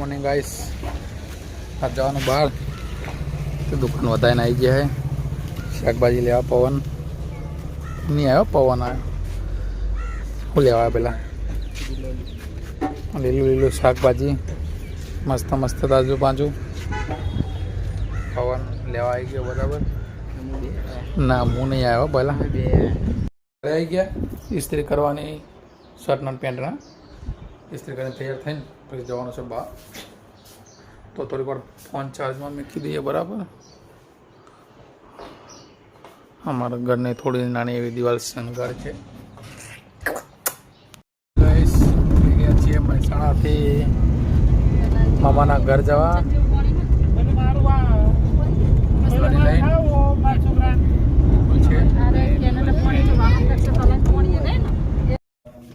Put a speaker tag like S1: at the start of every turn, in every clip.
S1: Morning guys આ જવાનું બહાર. તો દુકાન વધારીને આવી ગયા છે શાકભાજી લેવા પવન. નહીં આવ્યો પવન આવ્યો શું લેવા પહેલાં પેલા? લીલું લીલું શાકભાજી. મસ્ત મસ્ત તાજું પાજુ. પવન લેવા આવી ગયો બરાબર? ના હું નહીં આવ્યો પહેલાં આવી ગયા. ઇસ્ત્રી કરવાની શર્ટના પેન્ટના. ઇસ્ત્રી કરીને તૈયાર થઈને પછી જવાનું છે બહાર તો થોડીક વાર ફોન ચાર્જમાં મૂકી દઈએ બરાબર અમારા ઘરની થોડી નાની એવી દિવાલ શણગાર છે છીએ મહેસાણાથી મામાના ઘર જવા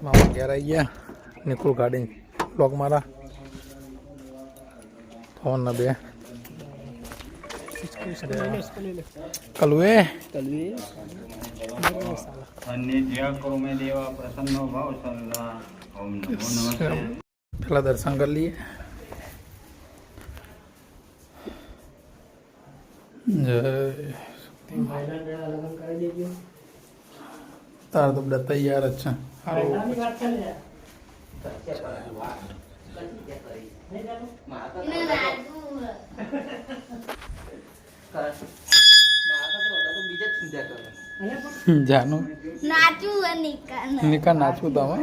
S1: મામા ઘેર આવી ગયા નિકુલ ગાડી લોક મારા. ફોન ના બે. કલવે.
S2: અન્ય કરો મેં દેવા પ્રસન્ન ભાવ સલ્લા ઓમ નમો નમસ્તે.
S1: પેલા દર્શન કરી લઈએ. તાર તો બધા તૈયાર જ છે. જાનું?
S3: નાચું નિકા
S1: નિકા નાચવું તો હવે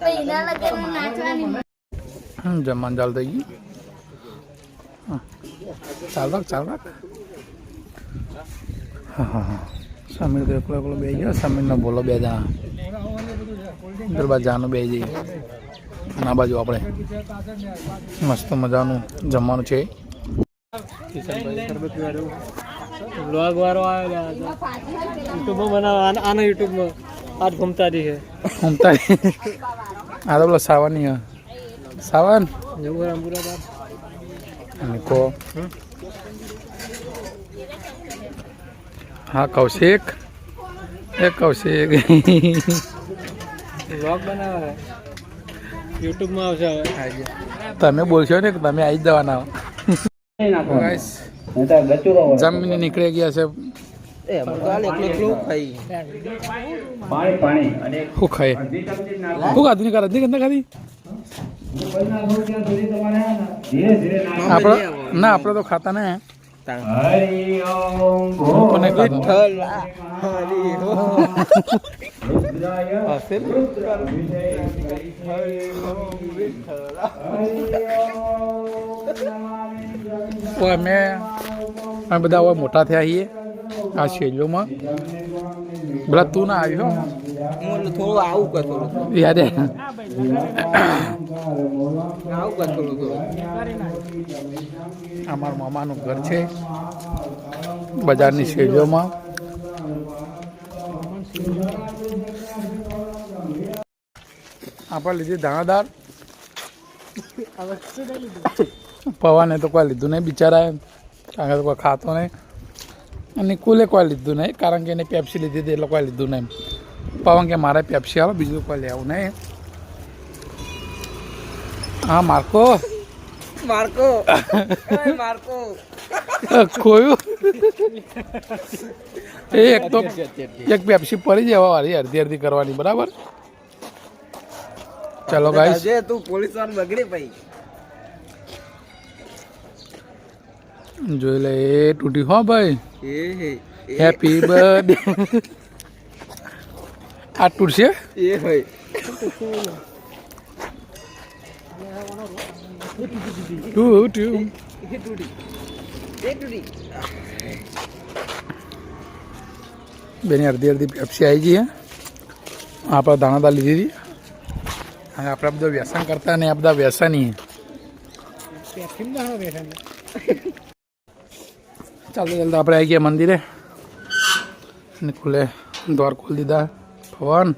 S3: પહેલા લગન નાચવાની
S1: હમ, જમવાનું ચાલ થઈ ગયું. ચાલ રાખ ચાલ રાખ. હા હા હા. સમીર તો એકલો એકલો બે ગયો સમીરનો બોલો બે જણા. દરવાજાનું બે જઈએ. ના બાજુ આપણે મસ્ત મજાનું જમવાનું છે.
S4: બ્લોગ વાળો યુટ્યુબમાં બનાવ યુટ્યુબમાં આજ ઘૂમતા છે.
S1: ઘૂમતા આ તો પેલો સાવાની? સાવન જવું કો? હા કૌશિક? એ કૌશિક.
S4: યુટ્યુબમાં આવશે
S1: તમે બોલશો ને તમે આવી જ જવાના જમીને નીકળી ગયા છે. શું ખાય શું ખાધું કરે નહીં ખાધી? આપણે ના આપણે તો ખાતા ને
S2: વિઠ્ઠલ. હરિ
S1: અમે અમે બધા હવે મોટા થયા છીએ આ શૈલીઓમાં બધા તું ના આવ્યો હું.
S4: થોડું આવું કર થોડું
S1: યાદ
S4: આવું કર થોડું થોડું
S1: અમારા મામાનું ઘર છે બજારની શેરીઓમાં. આપણે લીધી દાણાદાર. પવાને તો કોઈ લીધું નહીં બિચારા કારણ કે તો કોઈ ખાતો નહીં. અને કુલે કોઈ લીધું નહીં કારણ કે એને પેપ્સી લીધી હતી એટલે કોઈ લીધું નહીં. પવન કે મારે પેપ્સી આવે બીજું કોઈ લેવું નહીં. હા માર્કો?
S4: માર્કો. માર્કો.
S1: ખોયું? એ એક તો એક પેપ્સી પડી જવા વાળી અડધી અડધી કરવાની બરાબર? ચલો ગાઈસ
S4: જે તું પોલીસવાળા બગડી ભાઈ.
S1: જોઈ લે એ તૂટી હો ભાઈ.
S4: એ હે
S1: હેપી બર્થડે આ તૂટશે?
S4: એ ભાઈ.
S1: તૂટ્યું.
S4: એ તૂટી. એ તૂટી.
S1: બેની અડધી અડધી પેપ્સી આવી ગઈ હે. આપણે દાણાદાર લીધી હતી. આપણે બધા વ્યસન કરતા ને આ બધા વ્યસની ચાલતો ચાલતા આપણે આવી ગયા મંદિરે. અને ખુલે દ્વાર ખોલી દીધા. ભગવાન.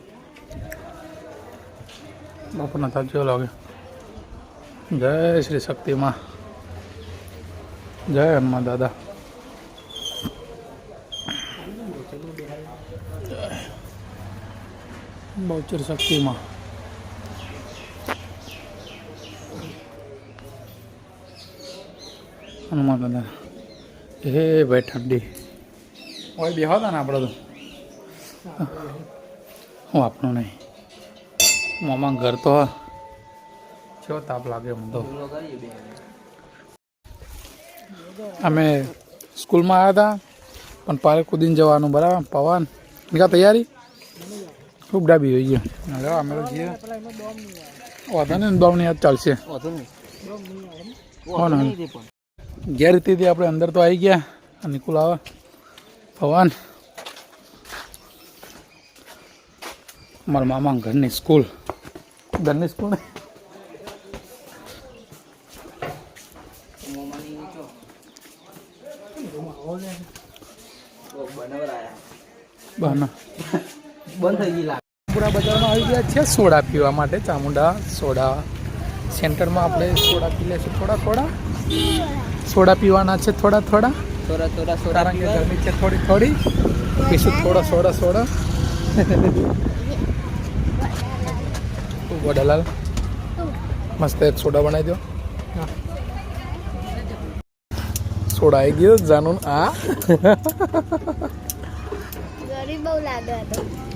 S1: બાપુના થાક જેવો લાગે જય શ્રી શક્તિમાં. જય અમ્મા દાદા. બહુચર શક્તિમાં. હનુમાન દાદા. એ ભાઈ ઠંડી. ઓય બેહો હતા ને આપણે તો. હું આપણું નહીં. મામા ઘર તો કેવો તાપ લાગે મને તો. અમે સ્કૂલમાં આવ્યા હતા પણ પારે કૂદીને જવાનું બરાબર પવન. નીકા તૈયારી? ખૂબ ડાબી હોઈ ગયો. હવે અમે તો જઈએ. વાંધો નહીં દોમની યાદ ચાલશે. હો ને ગેરરીતિથી આપણે અંદર તો આવી ગયા. આ નિકુલ આવે. ભવાન. મારા મામા ઘરની સ્કૂલ. ઘરની સ્કૂલ ને? પૂરા બજારમાં આવી ગયા છે સોડા પીવા માટે. ચામુંડા, સોડા. સેન્ટરમાં આપણે સોડા પી લેશું થોડા થોડા. સોડા પીવાના છે થોડા થોડા.
S4: થોડા થોડા
S1: કારણ કે ગરમી છે થોડી થોડી. પીશું થોડા સોડા સોડા. વડાલાલ મસ્ત એક સોડા બનાવી દો. સોડા આવી ગયો જાનું આ.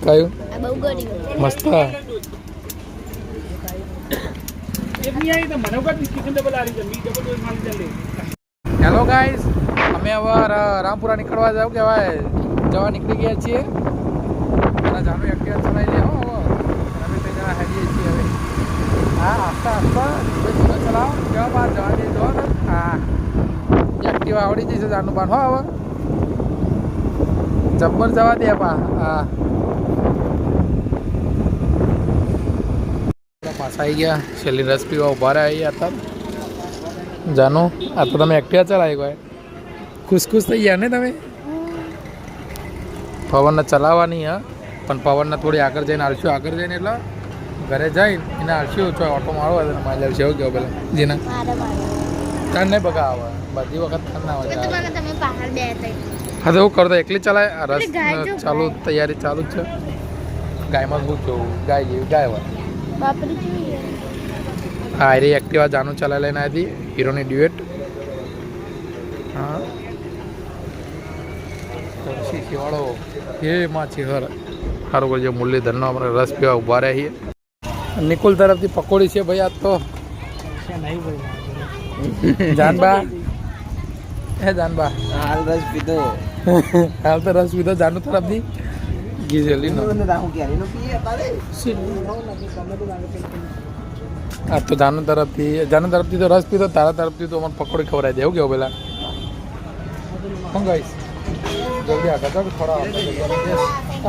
S1: કયું?
S3: આ બહુ ગરીબ
S1: મસ્ત હેલો ગાઈઝ અમે હવે રામપુરા નીકળવા જાવ કહેવાય. જવા નીકળી ગયા છીએ. અને જાનું એક્ટિવા ચલાવી લે. હો અમે બે જણા છીએ હવે. હા, આસ્તા આસ્તા. ચલાવો. જવા બહાર જવા દે. હા. એક્ટિવા આવડી જશે જાનું બાન હો, હવે. જબ્બર જવા દે પા હા. આવી ગયા. છેલ્લી રસ પીવા ઊભા રહ્યા હતા જાનો આ તો તમે એક્ટિવા ચલાવી ગયા ખુશ ખુશ થઈ ગયા ને તમે? પવનને ચલાવવાની હા. પણ પવનને થોડી આગળ જઈને આલશું આગળ જઈને એટલે ઘરે જઈને એને આલશું છો ઓટો મારો હોય તો મારી આવશે એવું કહો પેલા? જીના?
S3: મારે
S1: નહીં બગા આવે બધી વખત કાન ના આવે હા તો એવું કરતો એકલી ચલાય. રસ ચાલુ તૈયારી ચાલુ જ છે. ગાયમાં શું જોવું ગાય જેવી ગાય હોય.
S3: બાપરે જોઈએ.
S1: હા એ એક્ટિવા જાનું ચલાવી લઈને આવી હતી હીરોની ડ્યુએટ હા. પછી શિવાળો એ માછી ચિહર સારું કરજો મુરલીધરનો આપણે રસ પીવા ઊભા રહ્યા છીએ. નિકુલ તરફથી પકોડી છે ભાઈ આજ તો. જાનબા. હે જાનબા.
S4: હાલ રસ પીધો.
S1: હાલ તો રસ પીધો જાનુ તરફથી. આ તો જાનુ તરફથી જાનુ તરફથી તો રસ પીધો તારા તરફથી તો મને પકોડી ખવડાવી દે એવું કેવું પેલા? હું ગઈશ. જલ્દી આગળ ચાલ થોડા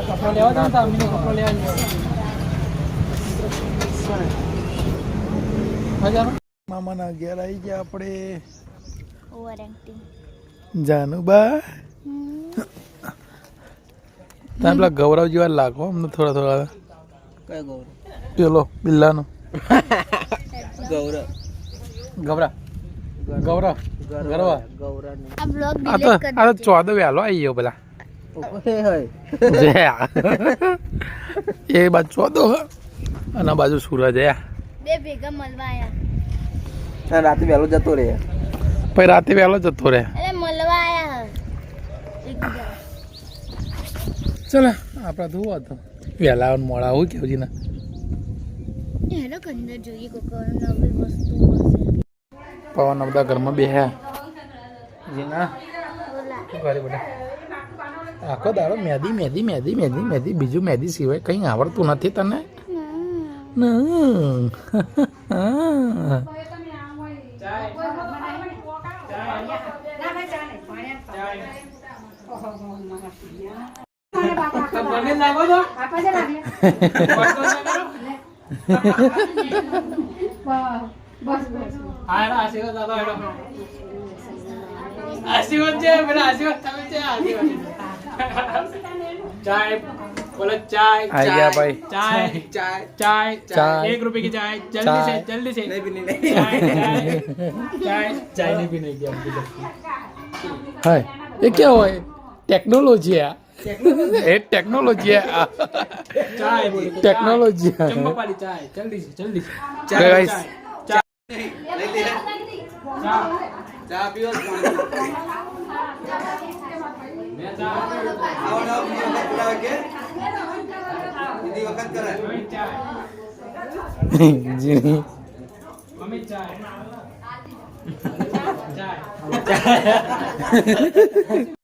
S4: કપડો લેવા કપડો લેવા
S1: મામાના ઘેર આવી ગયા આપણે. જાનુબા. તમે પેલા ગૌરવ જેવા લાગો અમને થોડા થોડા.
S4: કયો ગૌરવ?
S1: પેલો બિલ્લાનો.
S4: ગૌરવ.
S1: ગૌરા. ગૌરવ. ગરવા.
S4: ગૌરવ.
S3: આ
S1: તો
S3: ડિલીટ
S1: આ તો ચોદ વહેલો આવી ગયો પેલા. એ બાજુ ચોદો અને બાજુ સૂરજ હે
S3: બે ભેગા મળવા આયા.
S4: રાતે વહેલો જતો રહે
S1: પછી રાતે વહેલો જતો રહે ચલો આપણા તો. શું હતો વહેલા આવે મોડા આવું કેવું છે ના. પવન બધા ઘરમાં બેહ્યા. જીના બધા? આખો દાડો મેદી મેદી મેદી મેદી મેદી બીજું મેદી સિવાય કંઈ આવડતું નથી તને? ના.
S4: આશીર્વાદ છે પેલા આશીર્વાદ તમે છે આશીર્વાદ. ચાય બોલો ચાય
S1: ચાય ભાઈ.
S4: ચાય ચાય. ચાય ચાય
S1: એક
S4: રૂપિયા કી ચાય. જલ્દી સે જલ્દી સે નહીં પીને ચાય ચાય નહીં પીને ગયા
S1: હાય. એ क्या હોય? ટેકનોલોજી આ. એ ટેકનોલોજી ટેકનોલોજી જલ્દી
S4: જલ્દી
S5: ચા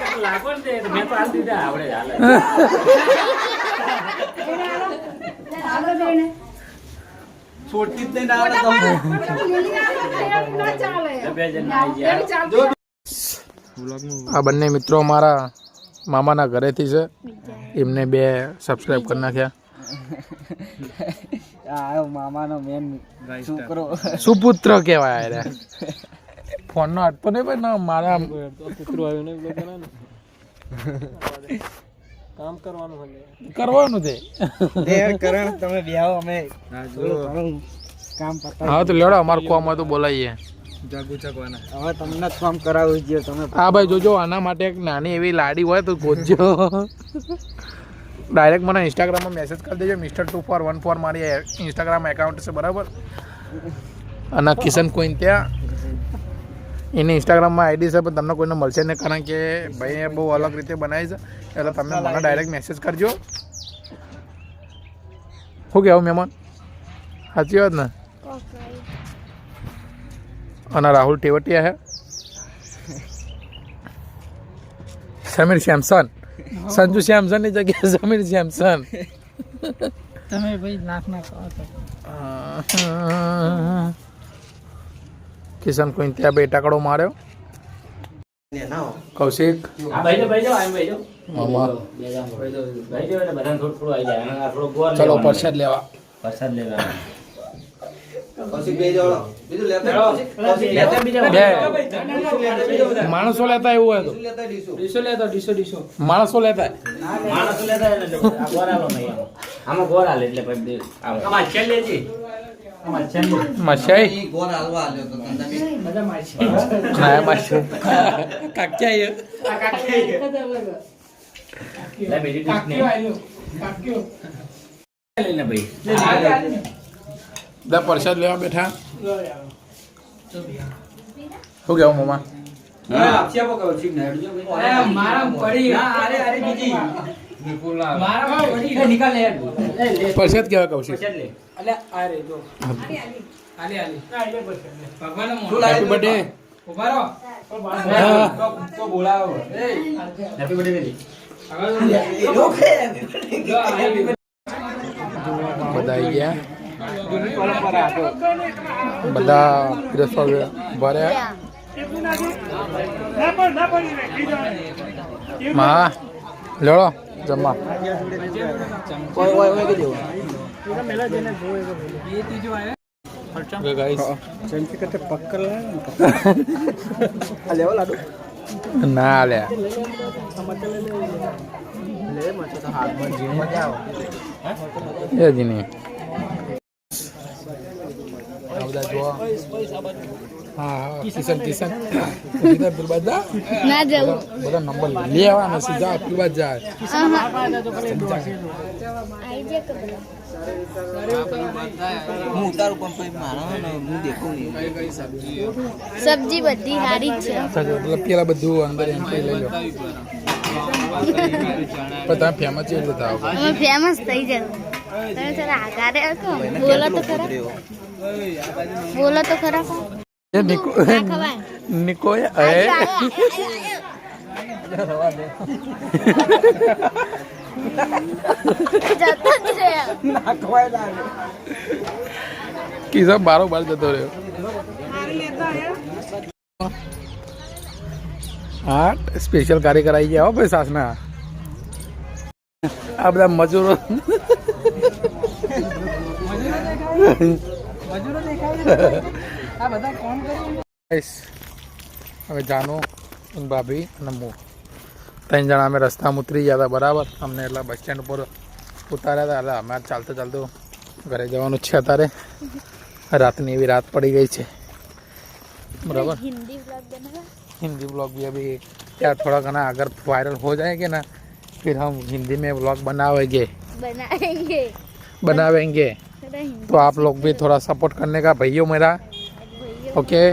S5: પાણી
S4: લાગો ને મેં તો હાલ દીધા આવડે હાલે.
S5: છોડતી જ નહીં
S1: આ બંને મિત્રો મારા મામાના ઘરેથી છે. એમને બે સબસ્ક્રાઈબ કરી નાખ્યા.
S5: આ મામાનો મેન છોકરો.
S1: સુપુત્ર કહેવાય રે ફોનનો અટતો નહીં ભાઈ ના મારા
S4: કૂતરું આવ્યો ને બ્લોગ બનાવે ને. કામ કરવાનું હોય
S1: કરવાનું છે.
S5: કરણ તમે બેહો અમે કામ પતા
S1: હા તો લેડો અમાર કોમ તો બોલાવીએ
S5: હવે તમને જ કામ કરાવું છે તમે
S1: હા ભાઈ જોજો આના માટે એક નાની એવી લાડી હોય તો ગોતજો. ડાયરેક્ટ મને ઇન્સ્ટાગ્રામમાં મેસેજ કરી દેજો. Mister two four one four મારી ઇન્સ્ટાગ્રામ એકાઉન્ટ છે બરાબર? અને કિશન કોઈન ત્યાં. એની ઇન્સ્ટાગ્રામમાં આઈડી છે પણ તમને કોઈને મળશે નહીં કારણ કે ભાઈએ બહુ અલગ રીતે બનાવી છે. એટલે તમે મને ડાયરેક્ટ મેસેજ કરજો. શું કહેવું મહેમાન? સાચી વાત ને? અને રાહુલ ટેવટિયા હે? સમીર સેમસન સંજુ શ્યામસનની જગ્યાએ સમીર શ્યામસન.
S5: તમે ભાઈ નાક ના કહો
S1: કિશન કોઈ ત્યાં બે ટકડો માર્યો. કૌશિક. ચલો પ્રસાદ લેવા.
S4: પ્રસાદ લેવા.
S5: કૌશિક બે જોડો બીજું લેતા કૌશિક
S4: લેતા બીજા
S1: બે.
S4: બધા.
S1: માણસો લેતા એવું હોય તો.
S5: લેતા
S1: માણસો લેતા.
S4: માણસો લેતા આમાં. ગોર હાલે એટલે પછી આમાં છેલ લેજે. આમાં છેલ લે.
S1: મશાઈ
S5: ઈ ગોળ હાલવા આલ્યો તો તમે.
S1: ના મશાઈ કાક્યા
S4: લે બીજી ડીશ ને. લઈને ભાઈ.
S1: દા પ્રસાદ લેવા બેઠા. શું કેવું મામા પ્રસાદ કેવા
S4: Kaushik Prasad
S1: happy birthday
S4: Happy birthday બેટી.
S1: બધા ગયા બધા પીરસવા ભર્યા મા લેડો જમવા. ના લે. એ જ નહીં. આ બધા જોવા. હા કિશન કિશન.
S3: ના જવું.
S1: બધા નંબર લેવાના સીધા પેલી જાય.
S3: આઈ જાય કે પેલા?
S5: હું ઉતારું પણ પછી મારો હું દેખું નહીં.
S3: સબ્જી બધી સારી જ છે.
S1: પેલા બધું અંદર એન્ટ્રી લઈ લો. પણ તમે ફેમસ છે એટલે થાવ
S3: ફેમસ થઈ જવું તમે જરા આગારે બોલો તો ખરા. બોલો તો ખરા
S1: એ નિકો
S3: ના ખવાય
S1: નિકો એ
S3: આયો, આયો, આયો, આયો. જતો જ રહ્યો.
S1: કિસ્સા બારો બાર જતો રહ્યો હા સ્પેશિયલ કાર્યકર આવી ગયા હો ભાઈ સાસના આ બધા મજૂરો Guys, હવે જાનુ અને ભાભી અને હું ત્રણ જણા અમે રસ્તામાં ઉતરી ગયા હતા બરાબર અમને એટલા બસ સ્ટેન્ડ ઉપર ઉતાર્યા હતા એટલે અમારે ચાલતું ચાલતું ઘરે જવાનું છે અત્યારે રાતની એવી રાત પડી ગઈ છે बराबर
S3: हिंदी ब्लॉग बना
S1: हिंदी ब्लॉग भी अभी क्या थोड़ा घना अगर वायरल हो जाएंगे ना फिर हम हिंदी में ब्लॉग बनावेंगे
S3: बनाएंगे
S1: बनावेंगे
S3: रहे
S1: तो आप लोग भी थोड़ा सपोर्ट करने का भैया मेरा ओके